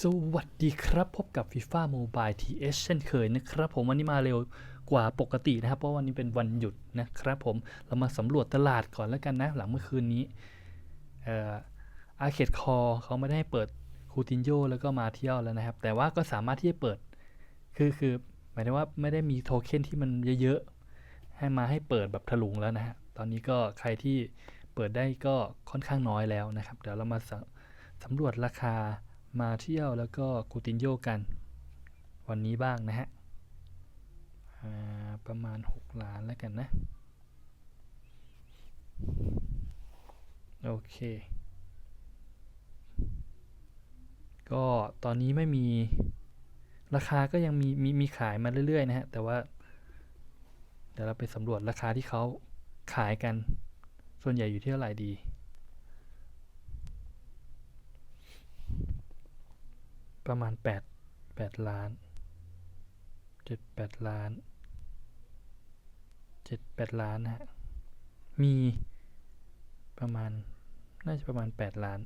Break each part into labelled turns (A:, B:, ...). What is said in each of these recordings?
A: สวัสดีครับ พบกับ FIFA Mobile TS เช่นเคยนะครับผมวันนี้มาเร็วกว่าปกตินะครับ เพราะวันนี้เป็นวันหยุดนะครับผมเรามาสำรวจตลาดก่อนแล้วกันนะ หลังเมื่อคืนนี้อาเคดคอเขาไม่ได้เปิดคูตินโยแล้วก็มาเที่ยวแล้วนะครับ แต่ว่าก็สามารถที่จะเปิดคือคือหมายถึงว่าไม่ได้มีโทเค็นที่มันเยอะๆให้มาให้เปิดแบบถลุงแล้วนะฮะตอนนี้ก็ใครที่เปิดได้ก็ค่อนข้างน้อยแล้วนะครับ เดี๋ยวเรามาสำสำรวจราคา มาเที่ยวแล้วก็คูตินโยกัน วันนี้บ้างนะฮะประมาณ 6 ล้านแล้วกันนะ โอเค ก็ตอนนี้ไม่มีราคาก็ยังมีมีมีขายมาเรื่อยๆนะฮะ แต่ว่า เดี๋ยวเราไปสำรวจราคาที่เขาขายกัน ส่วนใหญ่อยู่ที่เท่าไหร่ดี ประมาณ 8 8 ล้าน 7 8 ล้าน 7 8 ล้านนะฮะ มีประมาณ น่าจะประมาณ 8 ล้าน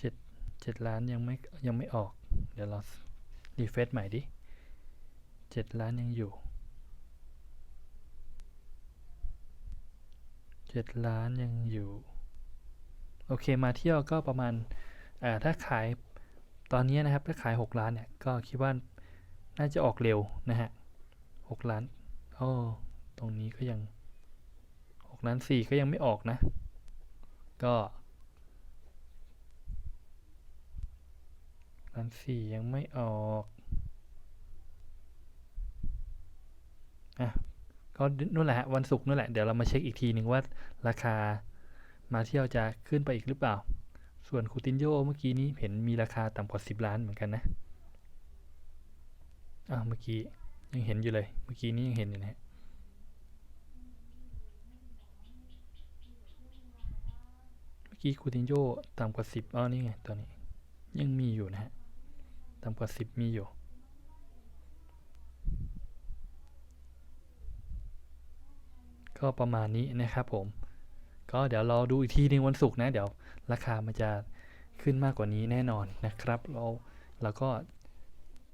A: 7 7 ล้านยังไม่ยังไม่ออก เดี๋ยวเรารีเฟซใหม่ดิ 7 ล้านยังอยู่ 7 ล้านยังอยู่ โอเคมาเที่ยวก็ประมาณถ้าขายตอนนี้นะครับถ้าขาย 6 ล้านเนี่ยก็คิดว่าน่าจะออกเร็วนะฮะ6ล้านโอ้ตรงนี้ก็ยัง6ล้าน4ก็ยังไม่ออกนะ ก็ล้าน4ยังไม่ออกอะก็นู่นแหละฮะวันศุกร์นู่นแหละ เดี๋ยวเรามาเช็คอีกทีหนึ่งว่าราคา มาเที่ยวจะขึ้นไปอีกหรือเปล่า ส่วนคูตินโยเมื่อกี้นี้เห็นมีราคาต่ำกว่า 10 ล้านเหมือนกันนะอ่าวเมื่อกี้ยังเห็นอยู่เลย เมื่อกี้นี้ยังเห็นอยู่นะเมื่อกี้คูตินโยต่ำกว่า 10อ๋อนี่ไงตัวนี้ยังมีอยู่นะฮะต่ำกว่า 10 มีอยู่ก็ประมาณนี้นะครับผม ก็เดี๋ยวรอดูอีกทีหนึงวันศุกร์นะ เดี๋ยวราคามันจะขึ้นมากกว่านี้แน่นอนนะครับ เราเราก็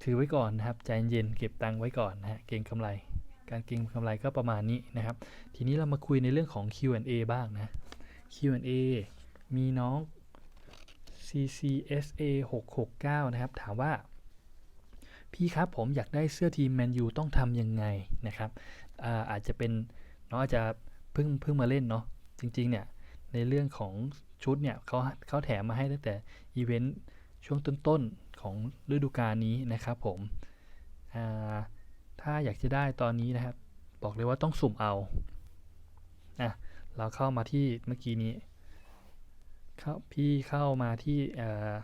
A: ถือไว้ก่อนนะครับ ใจเย็นเก็บตังค์ไว้ก่อนนะฮะเก็งกำไร การเก็งกำไรก็ประมาณนี้นะครับ ทีนี้เรามาคุยในเรื่องของ Q&A บ้างนะ Q&A มีน้อง CCSA 669 นะครับ ถามว่า พี่ครับผมอยากได้เสื้อทีมแมนยูต้องทำยังไงนะครับอาอาจจะเป็นน้องอาจจะเพิ่งเพิ่งมาเล่นเนาะ จริงๆเนี่ยในเรื่องของชุดเนี่ยเขาเขาแถมมาให้ตั้งแต่อีเวนต์ช่วงต้นๆของฤดูกาลนี้นะครับผมถ้าอยากจะได้ตอนนี้นะครับ บอกเลยว่าต้องสุ่มเอาอะเราเข้ามาที่เมื่อกี้นี้เข้าพี่เข้ามาที่เอ่อ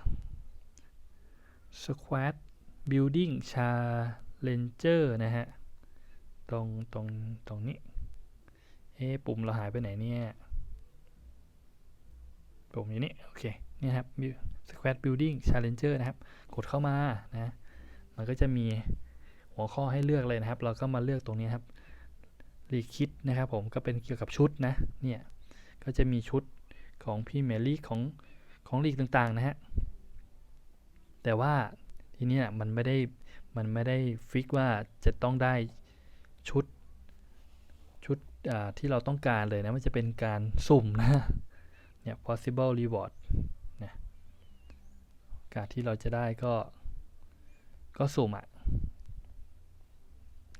A: Squad Building Challenger นะฮะ ตรงตรงตรงนี้ เอ๊ปุ่มเราหายไปไหนเนี่ย ปุ่มอยู่นี่ โอเค นี่ครับ Squad Building Challenger นะครับ กดเข้ามานะ มันก็จะมีหัวข้อให้เลือกเลยนะครับ เราก็มาเลือกตรงนี้ครับรีคิดนะครับผม ก็เป็นเกี่ยวกับชุดนะ เนี่ย ก็จะมีชุดของพี่เมลีกของของลีกต่างๆนะฮะ แต่ว่าทีนี้มันไม่ได้ มันไม่ได้ฟิกว่าจะต้องได้ชุด ที่เราต้องการเลยนะมันจะเป็นการสุ่มนะเนี่ย possible reward นะโอกาสที่เราจะได้ก็ก็สุ่มอะ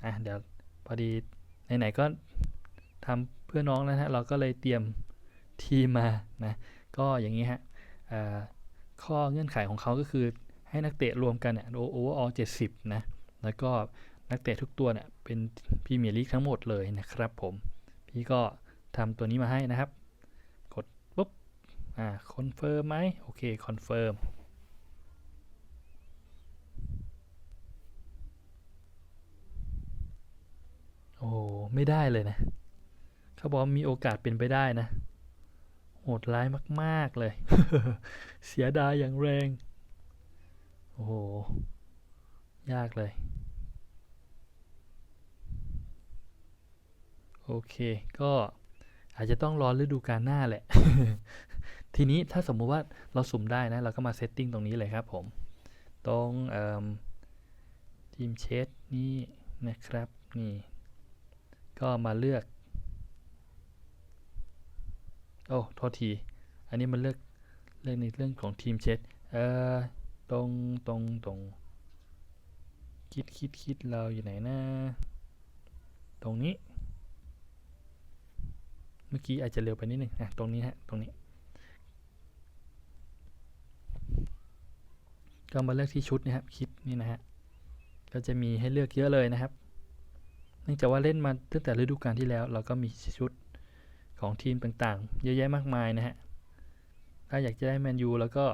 A: อะเดี๋ยวพอดีไหนๆก็ทำเพื่อน้องแล้วนะฮะเราก็เลยเตรียมทีมมานะก็อย่างนี้ฮะข้อเงื่อนไขของเขาก็คือให้นักเตะรวมกันเนี่ยโอเวอร์ออล70นะแล้วก็นักเตะทุกตัวเนี่ยเป็นพรีเมียร์ลีกทั้งหมดเลยนะครับผม พี่ก็ทำตัวนี้มาให้นะครับ กดปุ๊บ อ่าคอนเฟิร์มไหมโอเคคอนเฟิร์มโอ้ไม่ได้เลยนะเขาบอกมีโอกาสเป็นไปได้นะ โหดร้ายมาก ๆ เลย เสียดายอย่างแรง โอ้โห ยากเลย โอเค ก็อาจจะต้องรอฤดูกาลหน้าแหละ ทีนี้ถ้าสมมุติว่าเราสุ่มได้นะ เราก็มาเซตติ้งตรงนี้เลยครับผม ตรงทีมเชดนี่นะครับ นี่ ก็มาเลือก โอ้โทษที อันนี้มันเลือกเลือกในเรื่องของทีมเชดเอ่อ ตรงตรงตรง คิดคิดคิดเราอยู่ไหนนะ ตรงนี้ เมื่อกี้อาจจะเร็วไปนิดนึงนะตรงนี้ฮะตรงนี้ ก็มาเลือกที่ชุดนะครับคิดนี่นะฮะก็จะมีให้เลือกเยอะเลยนะครับ เนื่องจากว่าเล่นมาตั้งแต่ฤดูกาลที่แล้ว เราก็มีชุดของทีมต่างๆ เยอะแยะมากมายนะฮะถ้าอยากจะได้แมนยูแล้วก็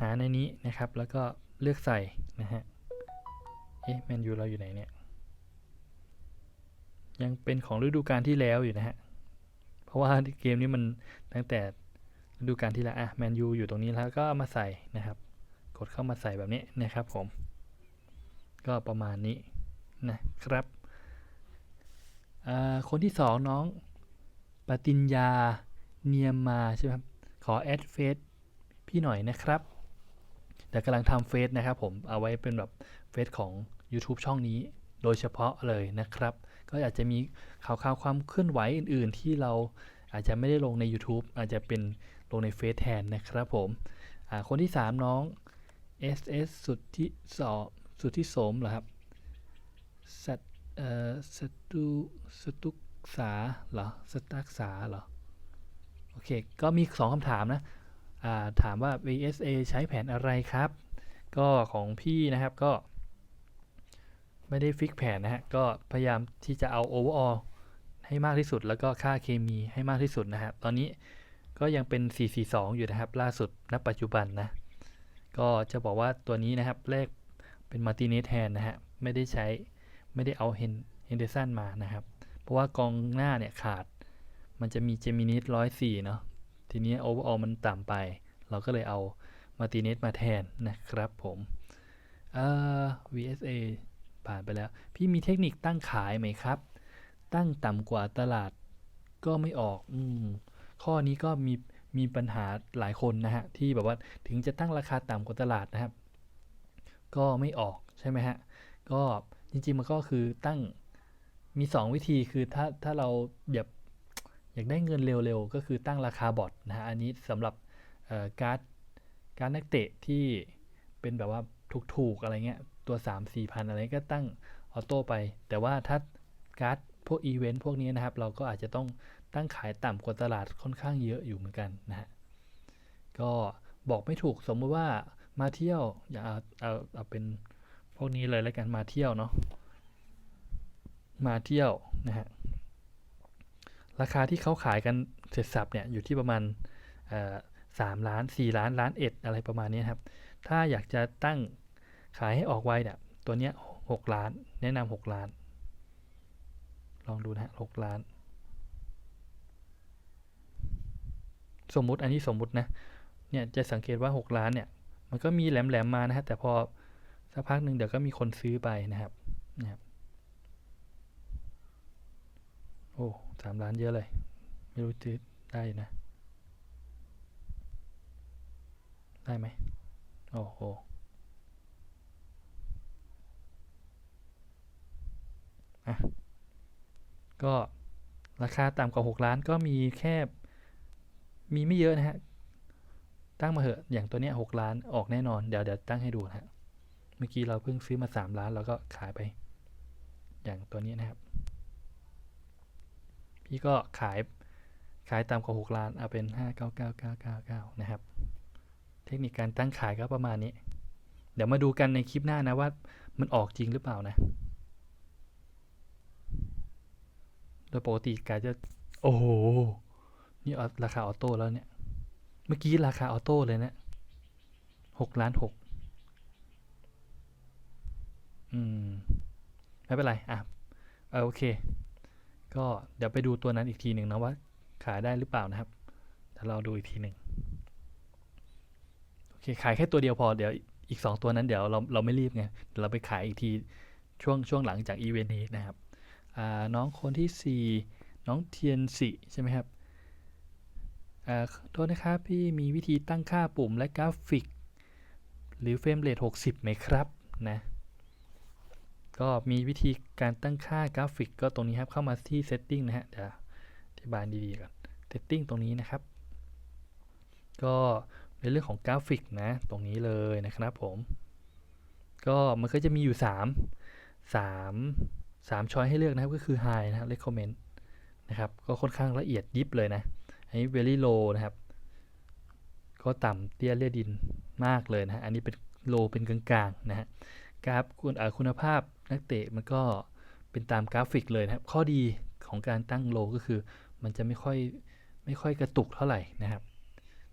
A: หาในนี้นะครับ แล้วก็เลือกใส่นะฮะ เอ๊ะแมนยูเราอยู่ไหนเนี่ย ยังเป็นของฤดูกาลที่แล้วอยู่นะฮะ เพราะว่าเกมนี้มันตั้งแต่ฤดูกาลที่แล้วอะแมนยูอยู่ตรงนี้แล้วก็มาใส่นะครับ กดเข้ามาใส่แบบนี้นะครับผม ก็ประมาณนี้นะครับอ่าคนที่สองน้องปติญญาเนียมมาใช่ไหมครับ ขอแอดเฟซพี่หน่อยนะครับแต่กำลังทำเฟซนะครับผม เอาไว้เป็นแบบเฟซของ YouTube ช่องนี้ โดยเฉพาะเลยนะครับ ก็อาจจะมีข่าวข่าวความเคลื่อนไหวอื่น ๆ ที่เราอาจจะไม่ได้ลงใน YouTube อาจจะเป็นลงในเฟซแทนนะครับผมคนที่ 3 น้อง SS สุดที่สอสุดที่สมเหรอครับสัตเอ่อสตุสตุกษาเหรอสตักษาเหรอ โอเค ก็มี 2คำถามนะาถามว่า VSA ใช้แผนอะไรครับ ก็ของพี่นะครับก็ ไม่ได้ฟิกแผนนะฮะ ก็พยายามที่จะเอา overall ให้มากที่สุด แล้วก็ค่าเคมีให้มากที่สุดนะครับตอนนี้ก็ยังเป็น 442 อยู่นะครับ ล่าสุดณปัจจุบันนะ ก็จะบอกว่าตัวนี้นะครับแรกเป็นมาร์ติเนสแทนนะฮะ ไม่ได้ใช้ไม่ได้เอาเฮนเฮนเดอร์สันมานะครับ เพราะว่ากองหน้าเนี่ยขาด มันจะมีเจมินิสร้อยสี่เนาะทีนี้โอเวอร์ออลมันต่ำไป เราก็เลยเอามาร์ติเนสมาแทนนะครับผมเอ่อ VSA ผ่านไปแล้ว พี่มีเทคนิคตั้งขายไหมครับ ตั้งต่ำกว่าตลาดก็ไม่ออกอืมข้อนี้ก็มีมีปัญหาหลายคนนะฮะที่แบบว่าถึงจะตั้งราคาต่ำกว่าตลาดนะครับ ก็ไม่ออกใช่ไหมฮะก็จริงๆมันก็คือตั้งมี 2 วิธีคือถ้าถ้าเราแบบอยากได้เงินเร็วๆ ก็คือตั้งราคาบอทนะฮะอันนี้สำหรับการ์ดการดนักเตะที่เป็นแบบว่าถูกๆอะไรเงี้ย ตัว 3 4พันอะไรก็ตั้งออโต้ไป แต่ว่าถ้าการ์ดพวกอีเวนต์พวกนี้นะครับ เราก็อาจจะต้องตั้งขายต่ำกว่าตลาดค่อนข้างเยอะอยู่เหมือนกันนะฮะก็บอกไม่ถูกสมมติว่ามาเที่ยวอย่าเอาเอาเอาเป็นพวกนี้เลยแล้วกันมาเที่ยวเนาะมาเที่ยวนะฮะราคาที่เขาขายกันเสร็จสับเนี่ยอยู่ที่ประมาณสามล้านสี่ล้านล้านเอ็ดอะไรประมาณนี้ครับ ถ้าอยากจะตั้ง ขายให้ออกไวเนี่ยตัวเนี้ยหกล้าน แนะนำหกล้าน ลองดูนะหกล้าน สมมุติอันนี้สมมุตินะ เนี่ยจะสังเกตว่า 6 ล้านเนี่ย มันก็มีแหลมๆมานะฮะ แต่พอสักพักหนึ่งเดี๋ยวก็มีคนซื้อไปนะครับนะครับโอ้สามล้านเยอะเลย ไม่รู้จะได้นะ ได้ไหมโอ้โห อะก็ราคาต่ำกว่า 6 ล้านก็มีแค่ มีไม่เยอะนะฮะ ตั้งมาเหอะ อย่างตัวเนี้ยหกล้านออกแน่นอน เดี๋ยวเดี๋ยวตั้งให้ดูนะฮะ เมื่อกี้เราเพิ่งซื้อมาสามล้านเราก็ขายไป อย่างตัวนี้นะครับ พี่ก็ขาย ขายตามกว่าหกล้าน เอาเป็นห้าเก้าเก้าเก้าเก้าเก้านะครับ เทคนิคการตั้งขายก็ประมาณนี้ เดี๋ยวมาดูกันในคลิปหน้านะว่ามันออกจริงหรือเปล่านะ โดยปกติกายจะ โอ้โห นี่ราคาออโต้แล้วเนี่ย เมื่อกี้ราคาออโต้เลยนะหกล้านหกอืม ไม่เป็นไร อะเออโอเค ก็เดี๋ยวไปดูตัวนั้นอีกทีหนึ่งนะว่า ขายได้หรือเปล่านะครับเดี๋ยวเราดูอีกทีหนึ่งโอเค ขายแค่ตัวเดียวพอ เดี๋ยวอีกสองตัวนั้นเดี๋ยวเราเราไม่รีบไง เดี๋ยวเราไปขายอีกทีช่วงช่วงหลังจากอีเวนต์นี้นะครับ น้องคนที่สี่น้องเทียนสิใช่ไหมครับโทษนะครับพี่มีวิธีตั้งค่าปุ่มและกราฟิก หรือเฟรมเรท60 ไหมครับนะก็มีวิธีการตั้งค่ากราฟิกก็ตรงนี้ครับเข้ามาที่ setting นะฮะเดี๋ยวอธิบายดีๆก่อน setting ตรงนี้นะครับ ก็ในเรื่องของกราฟิกนะตรงนี้เลยนะครับผม ก็มันก็จะมีอยู่ 3 3 3ช้อยให้เลือกนะครับก็คือ high นะครับ recommend นะครับก็ค่อนข้างละเอียดยิบเลยนะอันนี้ very low นะครับ ก็ต่ำเตี้ยเลียดินมากเลยนะอันนี้เป็น low เป็นกลางๆนะฮะกราฟคุณคุณภาพนักเตะมันก็เป็นตามกราฟิกเลยนะครับ ข้อดีของการตั้งโลก็คือ มันจะไม่ค่อยไม่ค่อยกระตุกเท่าไหร่นะครับ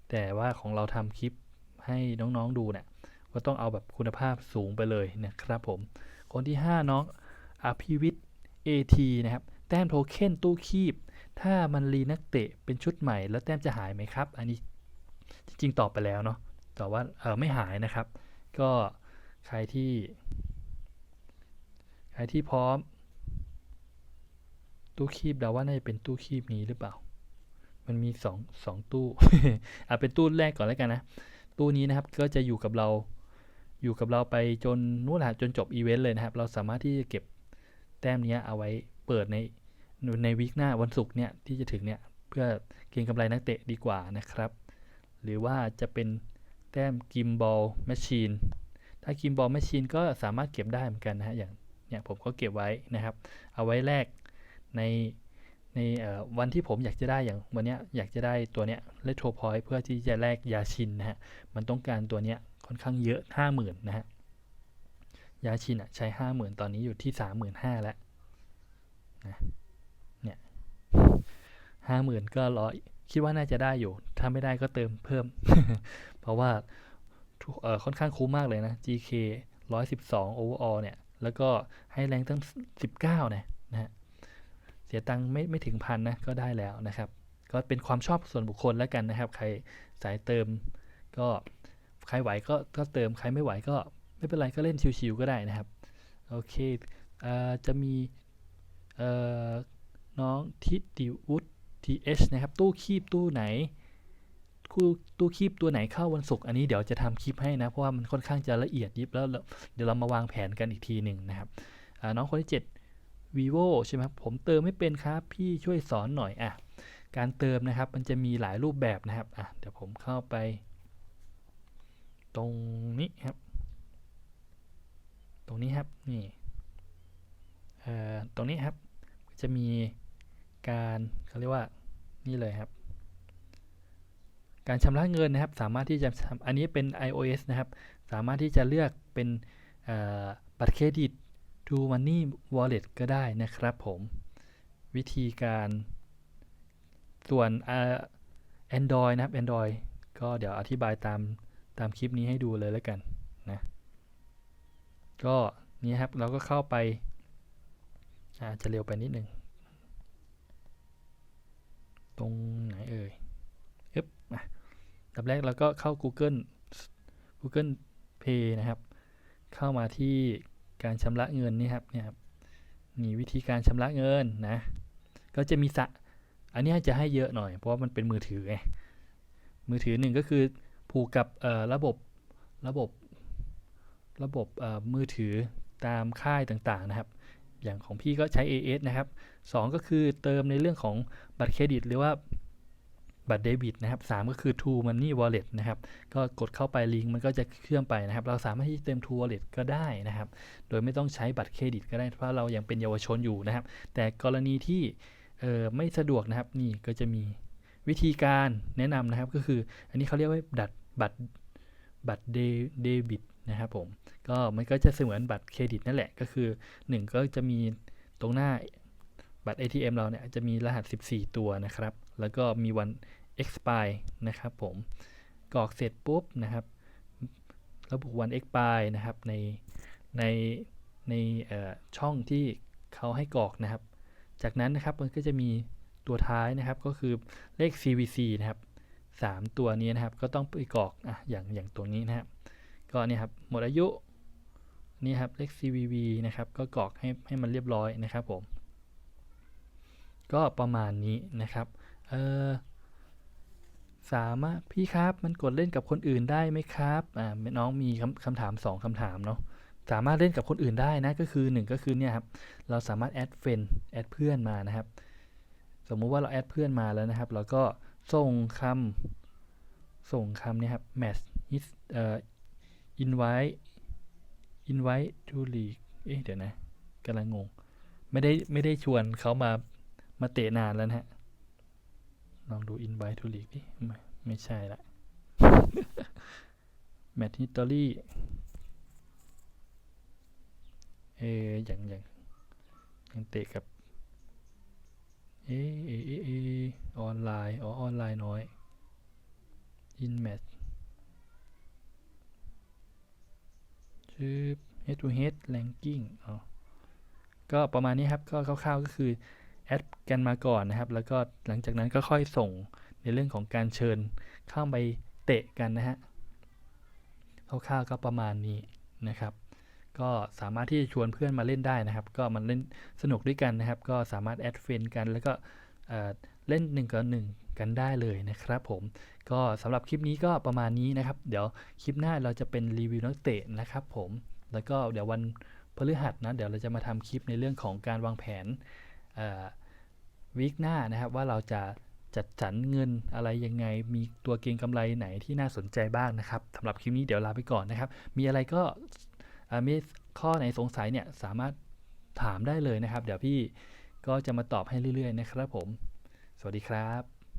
A: แต่ว่าของเราทำคลิปให้น้องๆดูเนี่ยก็ต้องเอาแบบคุณภาพสูงไปเลยนะครับผม คนที่ 5 น้อง อภิวิทย์ AT นะครับ แต้มโทเค็นตู้คีบ ถ้ามันรีนักเตะเป็นชุดใหม่ แล้วแต้มจะหายไหมครับ อันนี้จริงๆตอบไปแล้วเนาะแต่ว่าเออไม่หายนะครับ ก็ใครที่ ใครที่พร้อม ตู้คีบเดาว่าน่าจะเป็นตู้คีบนี้หรือเปล่า มันมีสองสองตู้อะเป็นตู้แรกก่อนแล้วกันนะ ตู้นี้นะครับก็จะอยู่กับเราอยู่กับเราไปจนนู่นแหละจนจบอีเวนต์เลยนะครับ เราสามารถที่จะเก็บ แต้มนี้เอาไว้เปิดในในวีคหน้าวันศุกร์เนี่ยที่จะถึงเนี่ยเพื่อเก็งกำไรนักเตะดีกว่านะครับ หรือว่าจะเป็นแต้มกิมบอลแมชชีนถ้ากิมบอลแมชชีนก็สามารถเก็บได้เหมือนกันนะฮะอย่างเนี่ยผมก็เก็บไว้นะครับ เอาไว้แลกในในวันที่ผมอยากจะได้อย่างวันเนี้ยอยากจะได้ตัวเนี้ยเลโทรพอยต์เพื่อที่จะแลกยาชินนะฮะมันต้องการตัวเนี้ยค่อนข้างเยอะห้าหมื่นนะฮะ ยาชินอะใช้ห้าหมื่นตอนนี้อยู่ที่สามหมื่นห้าแล้วนะเนี่ยห้าหมื่นก็รอคิดว่าน่าจะได้อยู่ ถ้าไม่ได้ก็เติมเพิ่ม เพราะว่าเออค่อนข้างคุ้มมากเลยนะ GK 112 overall เนี่ย แล้วก็ให้แรงตั้ง 19นะนะฮะ เสียตังค์ไม่ไม่ถึงพันนะ ก็ได้แล้วนะครับ ก็เป็นความชอบส่วนบุคคลแล้วกันนะครับ ใครสายเติมก็ใครไหวก็ก็เติม ใครไม่ไหวก็ ไม่เป็นไรก็เล่นชิวๆก็ได้นะครับ โอเคเอจะมีน้องทิติวุฒิ TH นะครับ ตู้คีบตู้ไหนตู้ตู้คีบตัวไหนเข้าวันศุกร์อันนี้เดี๋ยวจะทำคลิปให้นะ เพราะว่ามันค่อนข้างจะละเอียดยิบแล้วเดี๋ยวเรามาวางแผนกันอีกทีหนึ่งนะครับน้องคนที่ 7 vivo ใช่ไหมครับผมเติมไม่เป็นครับพี่ช่วยสอนหน่อยอะการเติมนะครับมันจะมีหลายรูปแบบนะครับอะเดี๋ยวผมเข้าไป ตรงนี้ครับ ตรงนี้ครับนี่ตรงนี้ครับจะมีการเขาเรียกว่านี่เลยครับ การชำระเงินนะครับ สามารถที่จะอันนี้เป็น iOS นะครับ สามารถที่จะเลือกเป็นบัตรเครดิต to money wallet ก็ได้นะครับผม วิธีการส่วน Android นะครับ Android ก็เดี๋ยวอธิบายตามตามคลิปนี้ให้ดูเลยแล้วกันนะ ก็นี่ครับเราก็เข้าไปอาจจะเร็วไปนิดนึง ตรงไหนเอ่ยอึ๊บอะดับแรกเราก็เข้า Google Google Pay นะครับ เข้ามาที่การชำระเงินนี่ครับเนี่ยครับนี่วิธีการชำระเงินนะ ก็จะมีสะ อันนี้จะให้เยอะหน่อย เพราะว่ามันเป็นมือถือไง มือถือหนึ่งก็คือผูกกับระบบระบบ ระบบมือถือตามค่ายต่างๆนะครับ อย่างของพี่ก็ใช้ AS นะครับสองก็คือเติมในเรื่องของบัตรเครดิต หรือว่าบัตรเดบิตนะครับสามก็คือ True Money Wallet นะครับ ก็กดเข้าไปลิงก์มันก็จะเชื่อมไปนะครับ เราสามารถที่จะเติม True Wallet ก็ได้นะครับ โดยไม่ต้องใช้บัตรเครดิตก็ได้ เพราะเรายังเป็นเยาวชนอยู่นะครับ แต่กรณีที่ไม่สะดวกนะครับนี่ก็จะมีวิธีการแนะนำนะครับก็คือ อันนี้เขาเรียกว่าบัตรบัตรบัตรเดบิต นะครับผม ก็มันก็จะเสมือนบัตรเครดิตนั่นแหละก็คือ 1 ก็จะมีตรงหน้าบัตร ATM เราเนี่ยจะมีรหัส 14 ตัวนะครับ แล้วก็มีวัน expire นะครับผมกรอกเสร็จปุ๊บนะครับ ระบุวัน expire นะครับในในในช่องที่เขาให้กรอกนะครับ จากนั้นนะครับมันก็จะมีตัวท้ายนะครับก็คือเลข CVC นะครับสามตัวนี้นะครับก็ต้องไปกรอกอะอย่างอย่างตัวนี้นะครับ ก็เนี่ยครับหมดอายุนี่ครับเลข CVV นะครับก็กรอกให้ให้มันเรียบร้อยนะครับผม ก็ประมาณนี้นะครับเออสามารถพี่ครับมันกดเล่นกับคนอื่นได้ไหมครับอ่าน้องมีคำคำถามสองคำถามเนาะสามารถเล่นกับคนอื่นได้นะก็คือหนึ่งก็คือเนี่ยครับเราสามารถแอดเฟนแอดเพื่อนมานะครับ สมมุติว่าเราแอดเพื่อนมาแล้วนะครับเราก็ส่งคำส่งคำเนี่ยครับ match is เอ่อ invite invite to league เอ๊ะเดี๋ยวนะกำลังงง ไม่ได้ไม่ได้ชวนเขามามาเตะนานแล้วนะฮะ ลองดู invite to league ดิไม่ไม่ใช่ละ match history เอะอย่างอย่างยังเตะกับ เอะเอะเอเอะออนไลน์ อ๋อ ออนไลน์น้อย in match ชื่อ head to head ranking อ๋อก็ประมาณนี้ครับ ก็คร่าวๆก็คือแอดกันมาก่อนนะครับ แล้วก็หลังจากนั้นก็ค่อยส่งในเรื่องของการเชิญเข้าไปเตะกันนะฮะคร่าวๆก็ประมาณนี้นะครับ ก็สามารถที่จะชวนเพื่อนมาเล่นได้นะครับ ก็มันเล่นสนุกด้วยกันนะครับ ก็สามารถแอดเฟนกัน แล้วก็เอ่อเล่น1กับ1 กันได้เลยนะครับผมก็สำหรับคลิปนี้ก็ประมาณนี้นะครับ เดี๋ยวคลิปหน้าเราจะเป็นรีวิวนักเตะนะครับผมแล้วก็เดี๋ยววันพฤหัสนะเดี๋ยวเราจะมาทำคลิปในเรื่องของการวางแผนวีคหน้านะครับว่าเราจะจัดสรรเงินอะไรยังไง มีตัวเก็งกำไรไหนที่น่าสนใจบ้างนะครับสำหรับคลิปนี้เดี๋ยวลาไปก่อนนะครับ มีอะไรก็มีข้อไหนสงสัยเนี่ยสามารถถามได้เลยนะครับ เดี๋ยวพี่ก็จะมาตอบให้เรื่อยๆนะครับผม สวัสดีครับ